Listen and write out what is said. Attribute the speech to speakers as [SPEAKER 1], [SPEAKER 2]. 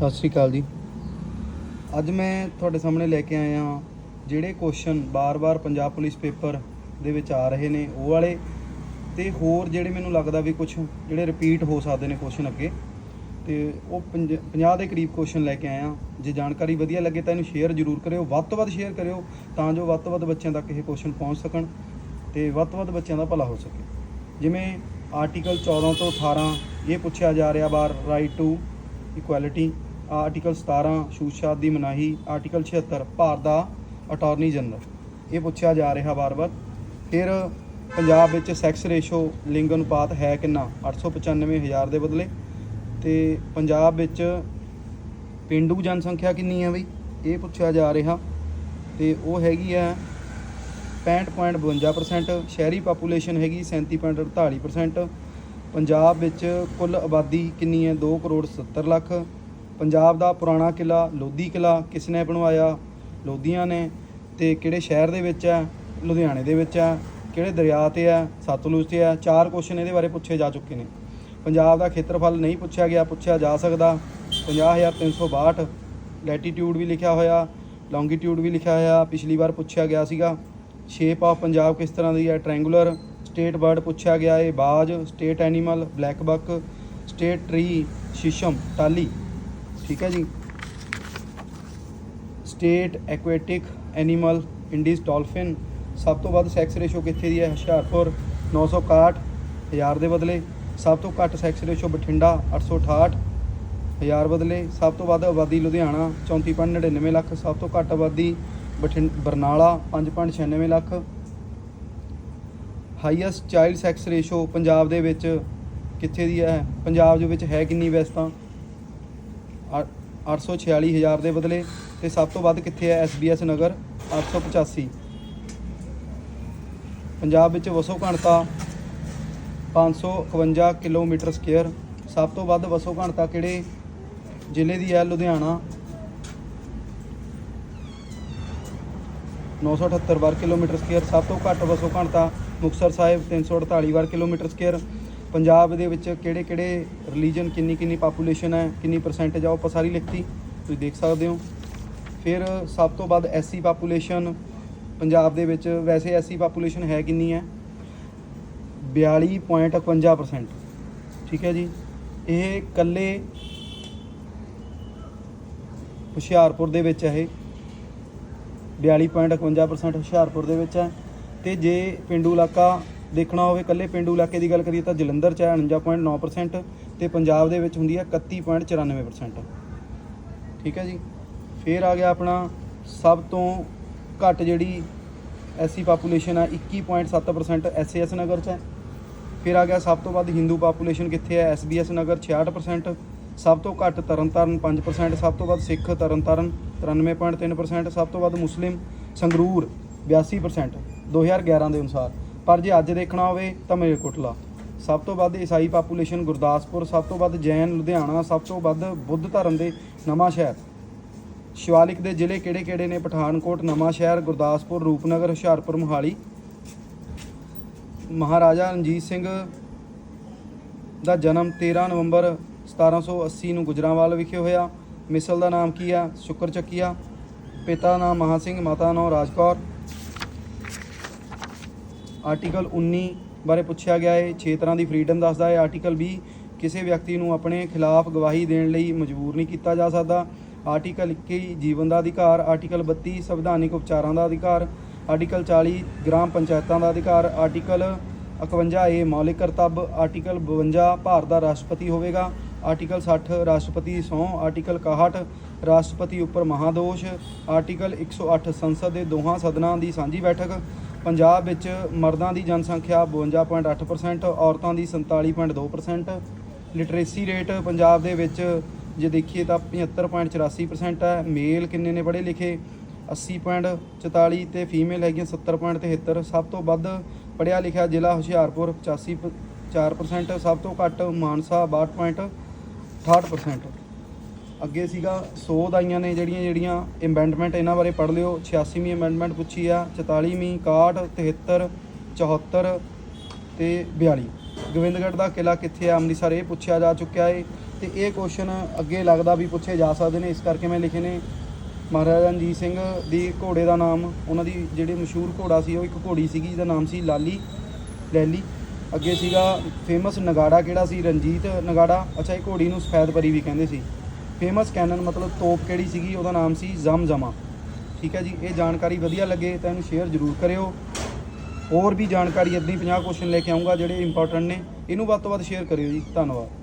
[SPEAKER 1] ਸਤਿ ਸ਼੍ਰੀ ਅਕਾਲ ਜੀ। ਅੱਜ ਮੈਂ ਤੁਹਾਡੇ ਸਾਹਮਣੇ ਲੈ ਕੇ ਆਇਆ ਹਾਂ ਜਿਹੜੇ ਕੁਐਸਚਨ ਬਾਰ-ਬਾਰ ਪੰਜਾਬ ਪੁਲਿਸ ਪੇਪਰ ਦੇ ਵਿੱਚ ਆ ਰਹੇ ਨੇ, ਉਹ ਵਾਲੇ ਤੇ ਹੋਰ ਜਿਹੜੇ ਮੈਨੂੰ ਲੱਗਦਾ ਵੀ ਕੁਝ ਜਿਹੜੇ ਰਿਪੀਟ ਹੋ ਸਕਦੇ ਨੇ ਕੁਐਸਚਨ ਅੱਗੇ, ਤੇ ਉਹ 50 ਦੇ ਕਰੀਬ ਕੁਐਸਚਨ ਲੈ ਕੇ ਆਇਆ ਜੇ ਜਾਣਕਾਰੀ ਵਧੀਆ ਲੱਗੇ ਤਾਂ ਇਹਨੂੰ ਸ਼ੇਅਰ ਜ਼ਰੂਰ ਕਰਿਓ, ਵੱਧ ਤੋਂ ਵੱਧ ਸ਼ੇਅਰ ਕਰਿਓ, ਤਾਂ ਜੋ ਵੱਧ ਤੋਂ ਵੱਧ ਬੱਚਿਆਂ ਤੱਕ ਇਹ ਕੁਐਸਚਨ ਪਹੁੰਚ ਸਕਣ ਤੇ ਵੱਧ ਤੋਂ ਵੱਧ ਬੱਚਿਆਂ ਦਾ ਭਲਾ ਹੋ ਸਕੇ। ਜਿਵੇਂ ਆਰਟੀਕਲ 14 ਤੋਂ 18 ਇਹ ਪੁੱਛਿਆ ਜਾ ਰਿਹਾ ਬਾਰ ਰਾਈਟ ਟੂ ਇਕੁਐਲਿਟੀ ਆਰਟੀਕਲ 17 ਛੂਤਛਾਤ ਦੀ ਮਨਾਹੀ, ਆਰਟੀਕਲ 76 ਭਾਰਤ ਦਾ ਅਟਾਰਨੀ ਜਨਰਲ ਇਹ ਪੁੱਛਿਆ ਜਾ ਰਿਹਾ ਵਾਰ ਵਾਰ ਫਿਰ ਪੰਜਾਬ ਵਿੱਚ ਸੈਕਸ ਰੇਸ਼ੋ ਲਿੰਗ ਅਨੁਪਾਤ ਹੈ ਕਿੰਨਾ? 895000 ਦੇ ਬਦਲੇ। ਤੇ ਪੰਜਾਬ ਵਿੱਚ ਪਿੰਡੂ ਜਨਸੰਖਿਆ ਕਿੰਨੀ ਹੈ ਬਈ? ਇਹ ਪੁੱਛਿਆ ਜਾ ਰਿਹਾ। ਤੇ ਉਹ ਹੈਗੀ ਹੈ 65.52% ਸ਼ਹਿਰੀ ਪਾਪੂਲੇਸ਼ਨ ਹੈਗੀ 37.48% ਪੰਜਾਬ ਵਿੱਚ ਕੁੱਲ ਆਬਾਦੀ ਕਿੰਨੀ ਹੈ? 2 ਕਰੋੜ 70 ਲੱਖ। ਪੰਜਾਬ ਦਾ ਪੁਰਾਣਾ ਕਿਲਾ ਲੋਧੀ ਕਿਲਾ ਕਿਸ ਨੇ ਬਣਵਾਇਆ? ਲੋਧੀਆਂ ਨੇ। ਤੇ ਕਿਹੜੇ ਸ਼ਹਿਰ ਦੇ ਵਿੱਚ ਹੈ? ਲੁਧਿਆਣੇ ਦੇ ਵਿੱਚ ਹੈ। ਕਿਹੜੇ ਦਰਿਆ ਤੇ ਹੈ? ਸਤਲੁਜ ਤੇ ਹੈ। ਚਾਰ ਕੁਐਸਚਨ ਇਹਦੇ ਬਾਰੇ ਪੁੱਛੇ ਜਾ ਚੁੱਕੇ ਨੇ। ਪੰਜਾਬ ਦਾ ਖੇਤਰਫਲ ਨਹੀਂ ਪੁੱਛਿਆ ਗਿਆ, ਪੁੱਛਿਆ ਜਾ ਸਕਦਾ। 50362 ਲੈਟੀਟਿਊਡ ਵੀ ਲਿਖਿਆ ਹੋਇਆ ਲੌਂਗੀਟਿਊਡ ਵੀ ਲਿਖਿਆ ਹੋਇਆ, ਪਿਛਲੀ ਵਾਰ ਪੁੱਛਿਆ ਗਿਆ ਸੀਗਾ। ਸ਼ੇਪ ਆਫ ਪੰਜਾਬ ਕਿਸ ਤਰ੍ਹਾਂ ਦੀ ਹੈ? ਟ੍ਰਾਇੰਗੂਲਰ ਸਟੇਟ ਬਰਡ ਪੁੱਛਿਆ ਗਿਆ ਹੈ ਬਾਜ state animal black buck state tree ਸ਼ੀਸ਼ਮ ਟਾਲੀ ਠੀਕ ਹੈ ਜੀ। State aquatic animal Indus dolphin ਸਭ ਤੋਂ ਵੱਧ ਸੈਕਸ ਰੇਸ਼ੋ ਕਿੱਥੇ ਦੀ ਹੈ? ਹੁਸ਼ਿਆਰਪੁਰ 961 ਹਜ਼ਾਰ ਦੇ ਬਦਲੇ। ਸਭ ਤੋਂ ਘੱਟ ਸੈਕਸ ਰੇਸ਼ੋ ਬਠਿੰਡਾ 868 ਹਜ਼ਾਰ ਬਦਲੇ। ਸਭ ਤੋਂ ਵੱਧ ਆਬਾਦੀ ਲੁਧਿਆਣਾ 34.99 ਲੱਖ। ਸਭ ਤੋਂ ਘੱਟ ਆਬਾਦੀ ਬਠਿੰ, Barnala 5.96 lakh. Highest child sex ratio Punjab ਦੇ ਵਿੱਚ ਕਿੱਥੇ ਦੀ ਹੈ? ਪੰਜਾਬ ਦੇ ਵਿੱਚ ਹੈ ਕਿੰਨੀ ਵੈਸੇ ਤਾਂ? 846 ਹਜ਼ਾਰ ਦੇ ਬਦਲੇ ਤੇ ਸਭ ਤੋਂ ਵੱਧ ਕਿੱਥੇ ਹੈ ਐਸਬੀਐਸ ਨਗਰ? 885 ਪੰਜਾਬ ਵਿੱਚ ਵਸੋਂ ਘਣਤਾ 551 ਕਿਲੋਮੀਟਰ ਸਕੁਅਰ। ਸਭ ਤੋਂ ਵੱਧ ਵਸੋਂ ਘਣਤਾ ਕਿਹੜੇ ਜ਼ਿਲ੍ਹੇ ਦੀ ਹੈ? ਲੁਧਿਆਣਾ। 978 ਵਰਗ ਕਿਲੋਮੀਟਰ ਸਕੁਅਰ। ਸਭ ਤੋਂ ਘੱਟ ਵਸੋਂ ਘਣਤਾ ਮੁਕਤਸਰ ਸਾਹਿਬ 348 ਵਰਗ ਕਿਲੋਮੀਟਰ ਸਕੁਅਰ। ਪੰਜਾਬ ਦੇ ਵਿੱਚ ਕਿਹੜੇ ਕਿਹੜੇ ਰਿਲੀਜਨ ਕਿੰਨੀ ਕਿੰਨੀ ਪਾਪੂਲੇਸ਼ਨ ਹੈ, ਕਿੰਨੀ ਪਰਸੈਂਟੇਜ ਆ, ਉਹ ਆਪਾਂ ਸਾਰੀ ਲਿਖਤੀ। ਤੁਸੀਂ ਦੇਖ ਸਕਦੇ ਹੋ। ਫਿਰ ਸਭ ਤੋਂ ਵੱਧ ਐਸਸੀ ਪਾਪੂਲੇਸ਼ਨ ਪੰਜਾਬ ਦੇ ਵਿੱਚ ਵੈਸੇ ਐਸਸੀ ਪਾਪੂਲੇਸ਼ਨ ਹੈ ਕਿੰਨੀ ਹੈ? 42.51% ਠੀਕ ਹੈ ਜੀ। ਇਹ ਇਕੱਲੇ ਹੁਸ਼ਿਆਰਪੁਰ ਦੇ ਵਿੱਚ ਹੈ ਇਹ। 42.51% ਹੁਸ਼ਿਆਰਪੁਰ ਦੇ ਵਿੱਚ ਹੈ। ਤੇ ਜੇ ਪਿੰਡੂ ਇਲਾਕਾ ਦੇਖਣਾ ਹੋਵੇ, ਇਕੱਲੇ ਪਿੰਡੂ ਇਲਾਕੇ ਦੀ ਗੱਲ ਕਰੀਏ ਤਾਂ ਜਲੰਧਰ 'ਚ ਹੈ 49.9% ਤੇ ਪੰਜਾਬ ਦੇ ਵਿੱਚ ਹੁੰਦੀ ਹੈ 31.94% ਠੀਕ ਹੈ ਜੀ? ਫਿਰ ਆ ਗਿਆ ਆਪਣਾ ਸਭ ਤੋਂ ਘੱਟ ਜਿਹੜੀ ਐਸੀ ਪਾਪੂਲੇਸ਼ਨ ਹੈ 21.7% ਐਸਐਸ ਨਗਰ 'ਚ ਹੈ। ਫਿਰ ਆ ਗਿਆ ਸਭ ਤੋਂ ਵੱਧ ਹਿੰਦੂ ਪਾਪੂਲੇਸ਼ਨ ਕਿੱਥੇ ਹੈ? ਐਸਬੀਐਸ ਨਗਰ 66% ਸਭ ਤੋਂ ਘੱਟ ਤਰਨਤਾਰਨ 5% ਸਭ ਤੋਂ ਵੱਧ ਸਿੱਖ ਤਰਨਤਾਰਨ 93.3% ਸਭ ਤੋਂ ਵੱਧ ਮੁਸਲਿਮ ਸੰਗਰੂਰ 82% 2011 ਦੇ ਅਨੁਸਾਰ। ਪਰ ਜੇ ਅੱਜ ਦੇਖਣਾ ਹੋਵੇ ਤਾਂ ਮਲੇਰਕੋਟਲਾ ਸਭ ਤੋਂ ਵੱਧ ਈਸਾਈ ਪਾਪੂਲੇਸ਼ਨ ਗੁਰਦਾਸਪੁਰ, ਸਭ ਤੋਂ ਵੱਧ ਜੈਨ ਲੁਧਿਆਣਾ, ਸਭ ਤੋਂ ਵੱਧ ਬੁੱਧ ਧਰਮ ਦੇ ਨਵਾਂ ਸ਼ਹਿਰ। ਸ਼ਿਵਾਲਿਕ ਦੇ ਜ਼ਿਲ੍ਹੇ ਕਿਹੜੇ ਕਿਹੜੇ ਨੇ? ਪਠਾਨਕੋਟ, ਨਵਾਂ ਸ਼ਹਿਰ, ਗੁਰਦਾਸਪੁਰ, ਰੂਪਨਗਰ, ਹੁਸ਼ਿਆਰਪੁਰ, ਮੋਹਾਲੀ। ਮਹਾਰਾਜਾ ਰਣਜੀਤ ਸਿੰਘ ਦਾ ਜਨਮ 13 ਨਵੰਬਰ 1780 ਨੂੰ ਗੁਜਰਾਂਵਾਲ ਵਿਖੇ ਹੋਇਆ। ਮਿਸਲ ਦਾ ਨਾਮ ਕੀ ਆ? ਸ਼ੁਕਰ ਚੱਕੀਆ। ਪਿਤਾ ਨਾਮ ਮਹਾ ਸਿੰਘ, ਮਾਤਾ ਨਾਮ ਰਾਜਕੌਰ। ਆਰਟੀਕਲ 19 ਬਾਰੇ ਪੁੱਛਿਆ ਗਿਆ ਹੈ। 6 ਤਰ੍ਹਾਂ ਦੀ ਫਰੀडम ਦੱਸਦਾ ਹੈ। ਆਰਟੀਕਲ 20 ਕਿਸੇ ਵਿਅਕਤੀ ਨੂੰ ਆਪਣੇ ਖਿਲਾਫ ਗਵਾਹੀ ਦੇਣ ਲਈ ਮਜਬੂਰ ਨਹੀਂ ਕੀਤਾ ਜਾ ਸਕਦਾ। ਆਰਟੀਕਲ 21 ਜੀਵਨ ਦਾ ਅਧਿਕਾਰ। ਆਰਟੀਕਲ 32 ਸੰਵਿਧਾਨਿਕ ਉਪਚਾਰਾਂ ਦਾ ਅਧਿਕਾਰ। ਆਰਟੀਕਲ 40 ਗ੍ਰਾਮ ਪੰਚਾਇਤਾਂ ਦਾ ਅਧਿਕਾਰ। ਆਰਟੀਕਲ 51 ਏ, ਮੌਲਿਕ ਕਰਤੱਵ। ਆਰਟੀਕਲ 52 ਭਾਰਤ ਦਾ ਰਾਸ਼ਟਰਪਤੀ ਹੋਵੇਗਾ। ਆਰਟੀਕਲ 60 ਰਾਸ਼ਟਰਪਤੀ ਦੀ ਸਹੁੰ। ਆਰਟੀਕਲ 61 ਰਾਸ਼ਟਰਪਤੀ ਉੱਪਰ ਮਹਾਦੋਸ਼। ਆਰਟੀਕਲ 108 ਸੰਸਦ ਦੇ ਦੋਹਾਂ ਸਦਨਾਂ ਦੀ ਸਾਂਝੀ ਬੈਠਕ। ਪੰਜਾਬ ਵਿੱਚ ਮਰਦਾਂ ਦੀ ਜਨਸੰਖਿਆ 52.8% ਔਰਤਾਂ ਦੀ 47.2% ਲਿਟਰੇਸੀ ਰੇਟ ਪੰਜਾਬ ਦੇ ਵਿੱਚ ਜੇ ਦੇਖੀਏ ਤਾਂ 75.84% ਹੈ। ਮੇਲ ਕਿੰਨੇ ਨੇ ਪੜ੍ਹੇ ਲਿਖੇ? 80.44 ਤੇ ਫੀਮੇਲ ਹੈਗੀਆਂ 70.73 ਸਭ ਤੋਂ ਵੱਧ ਪੜ੍ਹਿਆ ਲਿਖਿਆ ਜ਼ਿਲ੍ਹਾ ਹੁਸ਼ਿਆਰਪੁਰ 85.4% ਸਭ ਤੋਂ ਘੱਟ ਮਾਨਸਾ 62.68% ਅੱਗੇ ਸੀਗਾ ਸੋਧ ਆਈਆਂ ਨੇ ਜਿਹੜੀਆਂ ਜਿਹੜੀਆਂ ਅਮੈਂਡਮੈਂਟ ਇਹਨਾਂ ਬਾਰੇ ਪੜ੍ਹ ਲਿਓ। 86ਵੀਂ ਅਮੈਂਡਮੈਂਟ ਪੁੱਛੀ ਆ 44ਵੀਂ 61 73 74 ਤੇ 42 ਗੋਬਿੰਦਗੜ੍ਹ ਦਾ ਕਿਲਾ ਕਿੱਥੇ ਆ? ਅੰਮ੍ਰਿਤਸਰ, ਇਹ ਪੁੱਛਿਆ ਜਾ ਚੁੱਕਿਆ ਹੈ ਤੇ ਇਹ ਕੁਐਸਚਨ ਅੱਗੇ ਲੱਗਦਾ ਵੀ ਪੁੱਛੇ ਜਾ ਸਕਦੇ ਨੇ। ਇਸ ਕਰਕੇ ਮੈਂ ਲਿਖੇ ਨੇ, ਮਹਾਰਾਜਾ ਰਣਜੀਤ ਸਿੰਘ ਦੀ ਘੋੜੇ ਦਾ ਨਾਮ, ਉਹਨਾਂ ਦੀ ਜਿਹੜੀ ਮਸ਼ਹੂਰ ਘੋੜਾ ਸੀ, ਉਹ ਇੱਕ ਘੋੜੀ ਸੀਗੀ, ਜਿਹਦਾ ਨਾਮ ਸੀ ਲਾਲੀ ਲੈਲੀ ਅੱਗੇ ਸੀਗਾ ਫੇਮਸ ਨਗਾੜਾ ਕਿਹੜਾ ਸੀ? ਰਣਜੀਤ ਨਗਾੜਾ। ਅੱਛਾ, ਇਹ ਘੋੜੀ ਨੂੰ ਸਫੈਦ ਪਰੀ ਵੀ ਕਹਿੰਦੇ ਸੀ। ਫੇਮਸ ਕੈਨਨ ਮਤਲਬ ਤੋਪ ਕਿਹੜੀ ਸੀਗੀ, ਉਹਦਾ ਨਾਮ ਸੀ ਜ਼ਮਜ਼ਮਾ ਠੀਕ ਹੈ ਜੀ, ਇਹ ਜਾਣਕਾਰੀ ਵਧੀਆ ਲੱਗੇ ਤਾਂ ਇਹਨੂੰ ਸ਼ੇਅਰ ਜ਼ਰੂਰ ਕਰਿਓ। ਹੋਰ ਵੀ ਜਾਣਕਾਰੀ ਇੱਦਾਂ ਹੀ 50 ਕੁਐਸਚਨ ਲੈ ਕੇ ਆਉਂਗਾ ਜਿਹੜੇ ਇੰਪੋਰਟੈਂਟ ਨੇ, ਇਹਨੂੰ ਵੱਧ ਤੋਂ ਵੱਧ ਸ਼ੇਅਰ ਕਰਿਓ ਜੀ। ਧੰਨਵਾਦ।